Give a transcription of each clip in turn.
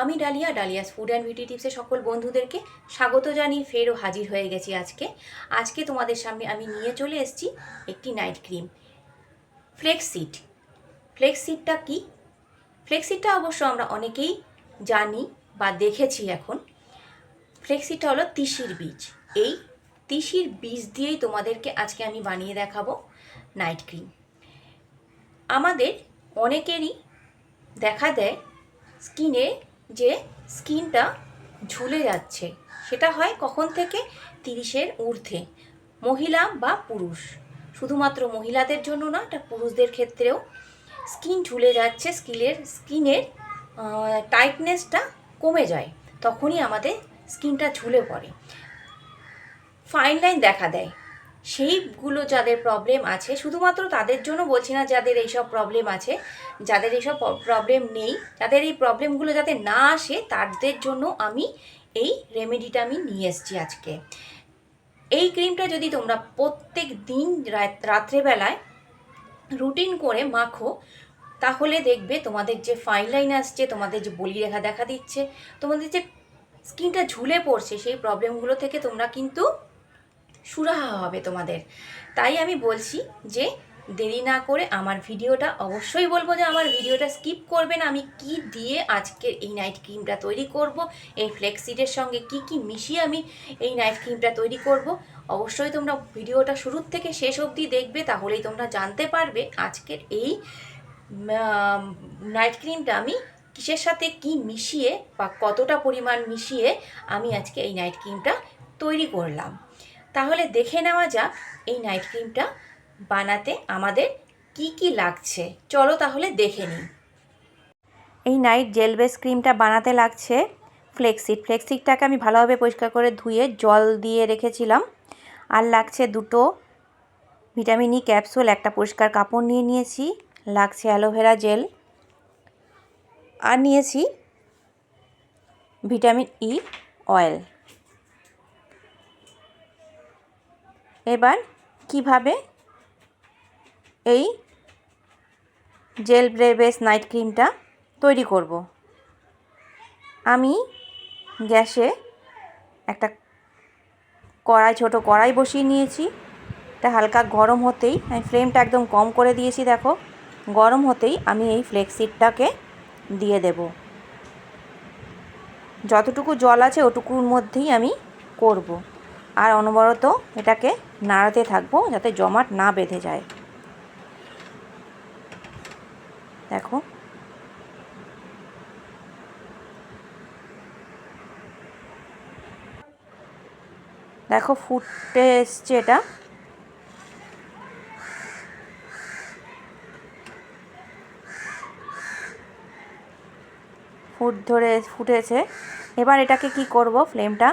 আমি Dalia, Dalia's food and beauty টিপসের সকল বন্ধুদেরকে স্বাগত জানিয়ে ফেরও হাজির হয়ে গেছি আজকে। আজকে তোমাদের সামনে আমি নিয়ে চলে এসেছি একটি নাইট ক্রিম ফ্লেক্সিট ফ্লেক্সিটটা কি? ফ্লেক্সিটটা অবশ্য আমরা অনেকেই জানি বা দেখেছি এখন। ফ্লেক্সিটটা হলো তিসির বীজ। এই তিসির বীজ দিয়েই তোমাদেরকে আজকে আমি বানিয়ে দেখাবো নাইট ক্রিম আমাদের অনেকেরই দেখা দেয় স্কিনে যে স্কিনটা ঝুলে যাচ্ছে, সেটা হয় কখন থেকে? তিরিশের ঊর্ধ্বে। মহিলা বা পুরুষ। শুধুমাত্র মহিলাদের জন্য না এটা পুরুষদের ক্ষেত্রেও স্কিন ঝুলে যাচ্ছে, স্কিলের, স্কিনের টাইটনেসটা কমে যায়, তখনই আমাদের স্কিনটা ঝুলে পড়ে। ফাইন লাইন দেখা দেয়। সেইগুলো যাদের প্রবলেম আছে, শুধুমাত্র তাদের জন্য বলছি না যাদের এইসব প্রবলেম আছে, যাদের এইসব প্রবলেম নেই, যাদের এই প্রবলেমগুলো যাতে না আসে, তাদের জন্য আমি এই রেমেডিটা আমি নিয়ে এসেছি আজকে। এই ক্রিমটা যদি তোমরা প্রত্যেক দিন রাত- রাত্রেবেলায় রুটিন করে মাখো, তাহলে দেখবে তোমাদের যে ফাইন লাইন আসছে, তোমাদের যে বলি রেখা দেখা দিচ্ছে, তোমাদের যে স্কিনটা ঝুলে পড়ছে, সেই প্রবলেমগুলো থেকে তোমরা কিন্তু সুরাহা হবে তোমাদের। তাই আমি বলছি যে দেরি না করে আমার ভিডিওটা অবশ্যই বলব যে আমার ভিডিওটা স্কিপ করবেন আমি কি দিয়ে আজকের এই নাইট ক্রিমটা তৈরি করব, এই ফ্লেক্সিডের সঙ্গে কি কি মিশিয়ে আমি এই নাইট ক্রিমটা তৈরি করব, অবশ্যই তোমরা ভিডিওটা শুরুর থেকে শেষ অবধি দেখবে, তাহলেই তোমরা জানতে পারবে আজকের এই নাইট ক্রিমটা আমি কিসের সাথে কি মিশিয়ে বা কতটা পরিমাণ মিশিয়ে আমি আজকে এই নাইট ক্রিমটা তৈরি করলাম। তাহলে দেখে নেওয়া যাক এই নাইট ক্রিমটা বানাতে আমাদের কি কি লাগছে। চলো তাহলে দেখে নিই। এই নাইট জেল বেস ক্রিমটা বানাতে লাগছে ফ্লেক্সিড ফ্লেক্সিডটাকে আমি ভালোভাবে পরিষ্কার করে ধুয়ে জল দিয়ে রেখেছিলাম। আর লাগছে দুটো ভিটামিন ই ক্যাপসুল একটা পরিষ্কার কাপড় নিয়ে নিয়েছি, লাগছে অ্যালোভেরা জেল আর নিয়েছি ভিটামিন ই অয়েল এবার কীভাবে এই জেল বেস নাইট ক্রিমটা তৈরি করব? আমি গ্যাসে একটা কড়াই, ছোট কড়াই বসিয়ে নিয়েছি। এটা হালকা গরম হতেই আমি ফ্লেমটা একদম কম করে দিয়েছি, দেখো। গরম হতেই আমি এই ফ্লেক্সিডটাকে দিয়ে দেব। যতটুকু জল আছে ওটুকুর মধ্যেই আমি করব। আর অনবরত এটাকে নাড়াতে থাকব যাতে জমাট না বেঁধে যায়। দেখো। দেখো ফুটে এসছে এটা। ফুট ধরে, ফুটেছে। এবার এটাকে কি করব? ফ্লেমটা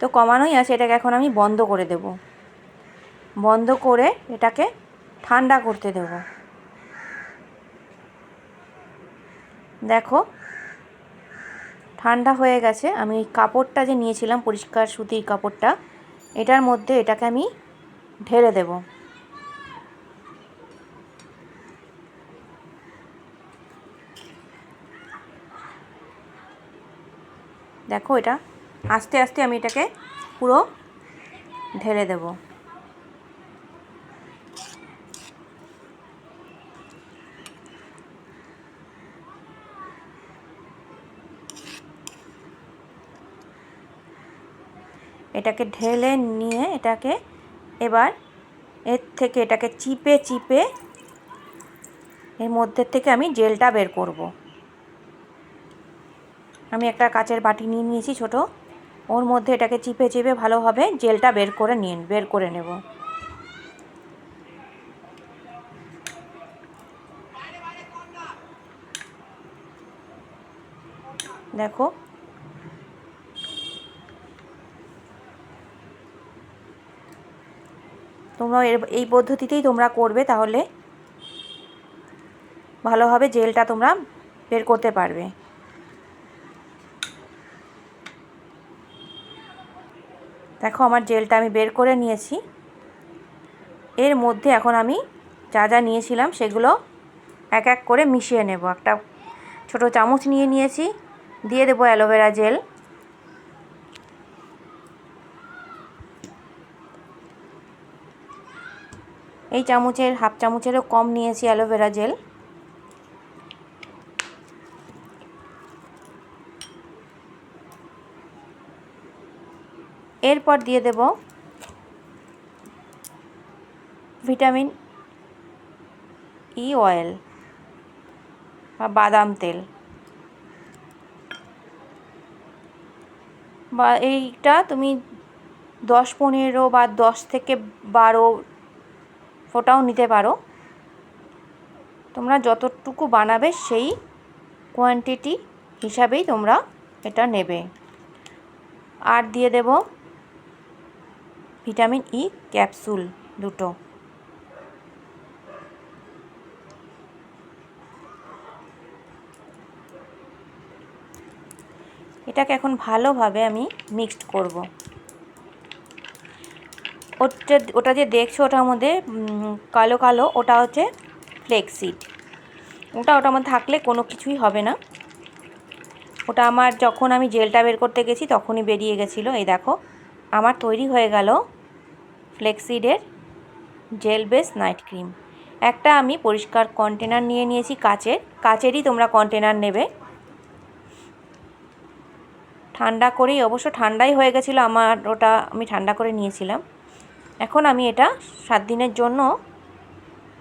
তো কমানোই আছে, এটাকে এখন আমি বন্ধ করে দেব। বন্ধ করে এটাকে ঠান্ডা করতে দেব। দেখো, ঠান্ডা হয়ে গেছে। আমি কাপড়টা যে নিয়েছিলাম, পরিষ্কার সুতির কাপড়টা, এটার মধ্যে এটাকে আমি ঢেলে দেব। দেখো এটা আস্তে আস্তে আমি এটাকে পুরো ঢেলে দেব। এটাকে ঢেলে নিয়ে এটাকে এবার এর থেকে এটাকে চিপে চিপে এর মধ্যে থেকে আমি জেলটা বের করব। আমি একটা কাচের বাটি নিয়ে নিয়েছি ছোট। ওর মধ্যে এটাকে চিপে চিপে ভালোভাবে জেলটা বের করে নিন বের করে নেব। দেখো। তোমরা এই পদ্ধতিতেই তোমরা করবে তাহলে ভালোভাবে জেলটা তোমরা বের করতে পারবে। দেখো আমার জেলটা আমি বের করে নিয়েছি। এর মধ্যে এখন আমি যা যা নিয়েছিলাম সেগুলো এক এক করে মিশিয়ে নেব। একটা ছোট চামচ নিয়ে নিয়েছি, দিয়ে দেবো অ্যালোভেরা জেল। এই চামচের, হাফ চামচেরও কম নিয়েছি অ্যালোভেরা জেল। এরপর দিয়ে দেব ভিটামিন ই অয়েল বা বাদাম তেল। বা এইটা তুমি দশ পনেরো বা দশ থেকে বারো ফোটাও নিতে পারো। তোমরা যতটুকু বানাবে সেই কোয়ান্টিটি হিসাবেই তোমরা এটা নেবে। আর দিয়ে দেব ভিটামিন ই ক্যাপসুল দুটো। এটাকে এখন ভালোভাবে আমি মিক্সড করব। ওটা ওটা যে দেখছ ওটার মধ্যে কালো কালো, ওটা হচ্ছে ফ্লেক্সিড ওটা ওটার মধ্যে থাকলে কোনো কিছুই হবে না। ওটা আমার যখন আমি জেলটা বের করতে গেছি তখনই বেরিয়ে গেছিল, এই দেখো। আমার তৈরি হয়ে গেল ফ্লেক্সিডের জেল বেস নাইট ক্রিম। একটা আমি পরিষ্কার কন্টেনার নিয়ে নিয়েছি কাচের। কাচেরই তোমরা কন্টেনার নেবে। ঠান্ডা করেই, অবশ্য ঠান্ডাই হয়ে গেছিল আমার, ওটা আমি ঠান্ডা করে নিয়েছিলাম। এখন আমি এটা সাত দিনের জন্য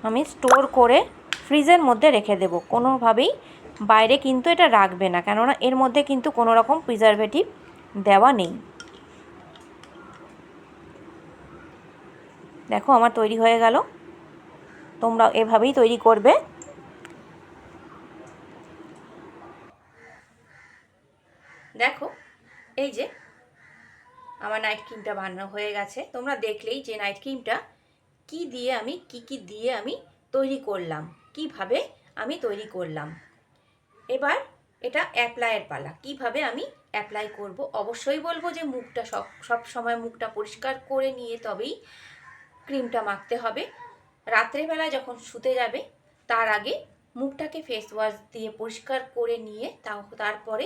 আমি স্টোর করে ফ্রিজের মধ্যে রেখে দেবো। কোনোভাবেই বাইরে কিন্তু এটা রাখবে না, কেননা এর মধ্যে কিন্তু কোনো রকম প্রিজারভেটিভ দেওয়া নেই। দেখো আমার তৈরি হয়ে গেল। তোমরা এভাবেই তৈরি করবে। দেখো, এই যে আমার নাইট ক্রিমটা বানানো হয়ে গেছে। তোমরা দেখলেই যে নাইট ক্রিমটা কি দিয়ে আমি, কি কি দিয়ে আমি তৈরি করলাম, কীভাবে আমি তৈরি করলাম। এবার এটা অ্যাপ্লাইয়ের পালা, কীভাবে আমি অ্যাপ্লাই করব? অবশ্যই বলব যে মুখটা সব সব সময় মুখটা পরিষ্কার করে নিয়ে তবেই ক্রিমটা মাখতে হবে। রাত্রেবেলা যখন শুতে যাবে, তার আগে মুখটাকে ফেস ওয়াশ দিয়ে পরিষ্কার করে নিয়ে তাও, তারপরে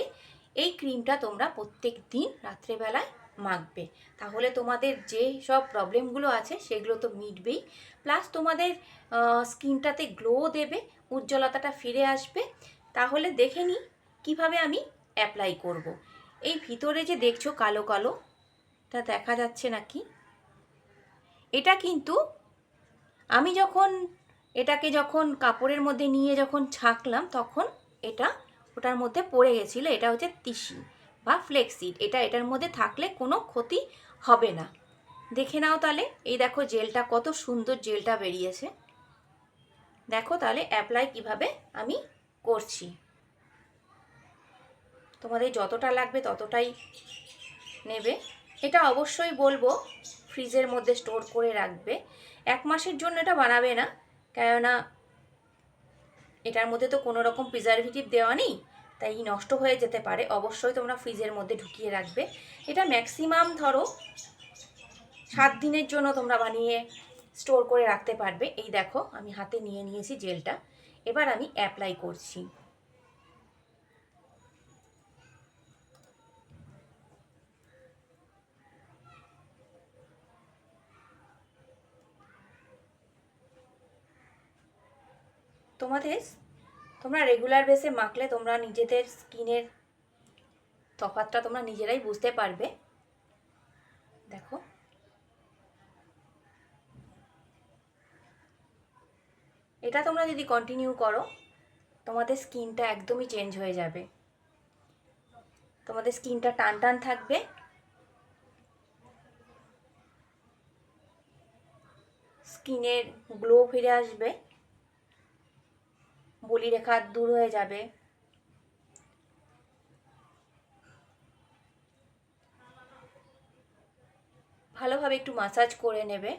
এই ক্রিমটা তোমরা প্রত্যেক দিন রাত্রেবেলায় মাখবে। তাহলে তোমাদের যে সব প্রবলেমগুলো আছে, সেগুলো তো মিটবেই। প্লাস তোমাদের স্কিনটাতে গ্লো দেবে, উজ্জ্বলতাটা ফিরে আসবে। তাহলে দেখে নিই কীভাবে আমি অ্যাপ্লাই করব। এই ভিতরে যে দেখছ কালো কালো, তা দেখা যাচ্ছে নাকি? এটা কিন্তু আমি যখন, এটাকে যখন কাপড়ের মধ্যে নিয়ে যখন ছাকলাম, তখন এটা ওটার মধ্যে পড়ে গেছিল। এটা হচ্ছে তিসি বা ফ্লেক্সিড। এটা এটার মধ্যে থাকলে কোনো ক্ষতি হবে না। দেখে নাও তাহলে, এই দেখো জেলটা, কত সুন্দর জেলটা বেরিয়েছে। দেখো তাহলে অ্যাপ্লাই কীভাবে আমি করছি। তোমাদের যতটা লাগবে ততটাই নেবে। এটা অবশ্যই বলব ফ্রিজের মধ্যে স্টোর করে রাখবে। এক মাসের জন্য এটা বানাবে না, কেননা এটার মধ্যে তো কোনো রকম প্রিজারভেটিভ দেওয়া নেই, তাই নষ্ট হয়ে যেতে পারে। অবশ্যই তোমরা ফ্রিজের মধ্যে ঢুকিয়ে রাখবে। এটা ম্যাক্সিমাম ধরো সাত দিনের জন্য তোমরা বানিয়ে স্টোর করে রাখতে পারবে। এই দেখো, আমি হাতে নিয়ে নিয়েছি জেলটা এবার আমি অ্যাপ্লাই করছি। তোমাদের তোমরা রেগুলার বেসে মাখলে তোমরা নিজেদের স্কিনের তফাতটা তোমরা নিজেরাই বুঝতে পারবে। দেখো। এটা তোমরা যদি কন্টিনিউ করো, তোমাদের স্কিনটা একদমই চেঞ্জ হয়ে যাবে। তোমাদের স্কিনটা টান টান থাকবে। স্কিনের গ্লো ফিরে আসবে। বলি রেখা দূর হয়ে যাবে। ভালোভাবে একটু মাসাজ করে নেবে।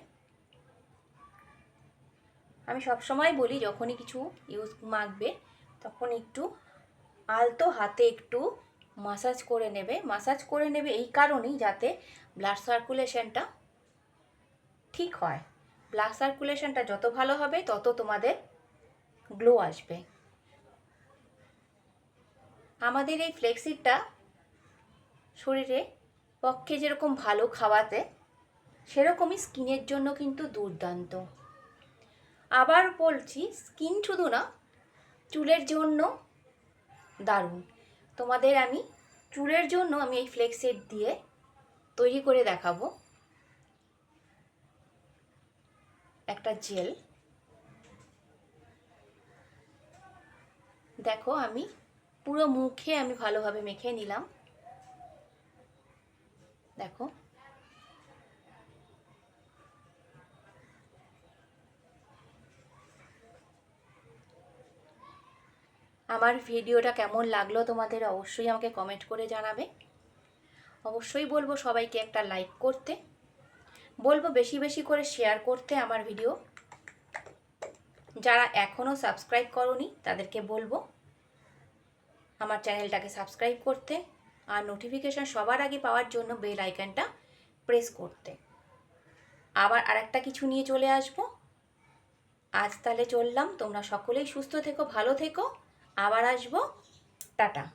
আমি সবসময় বলি, যখনই কিছু ইউজ মাখবে, তখন একটু আলতো হাতে একটু মাসাজ করে নেবে। মাসাজ করে নেবে এই কারণেই যাতে ব্লাড সার্কুলেশনটা ঠিক হয়। ব্লাড সার্কুলেশনটা যত ভালো হবে, তত তোমাদের গ্লো আসবে। আমাদের এই ফ্লেক্সিডটা শরীরে পক্ষে যেরকম ভালো খাওয়াতে, সেরকমই স্কিনের জন্য কিন্তু দুর্দান্ত। আবার বলছি স্কিন শুধু না, চুলের জন্য দারুণ। তোমাদের আমি চুলের জন্য আমি এই ফ্লেক্সিড দিয়ে তৈরি করে দেখাবো। একটা জেল দেখো, আমি পুরো মুখে আমি ভালোভাবে মেখে নিলাম। দেখো। আমার ভিডিওটা কেমন লাগল তোমাদের অবশ্যই আমাকে কমেন্ট করে জানাবে। অবশ্যই বলব সবাইকে একটা লাইক করতে। বলব বেশি বেশি করে শেয়ার করতে আমার ভিডিও যারা এখনও সাবস্ক্রাইব করনি, তাদেরকে বলব আমার চ্যানেলটাকে সাবস্ক্রাইব করতে আর নোটিফিকেশান সবার আগে পাওয়ার জন্য বেল আইকনটা প্রেস করতে। আবার আরেকটা কিছু নিয়ে চলে আসব। আজ তাহলে চললাম। তোমরা সকলেই সুস্থ থেকো, ভালো থেকো। আবার আসব। টাটা।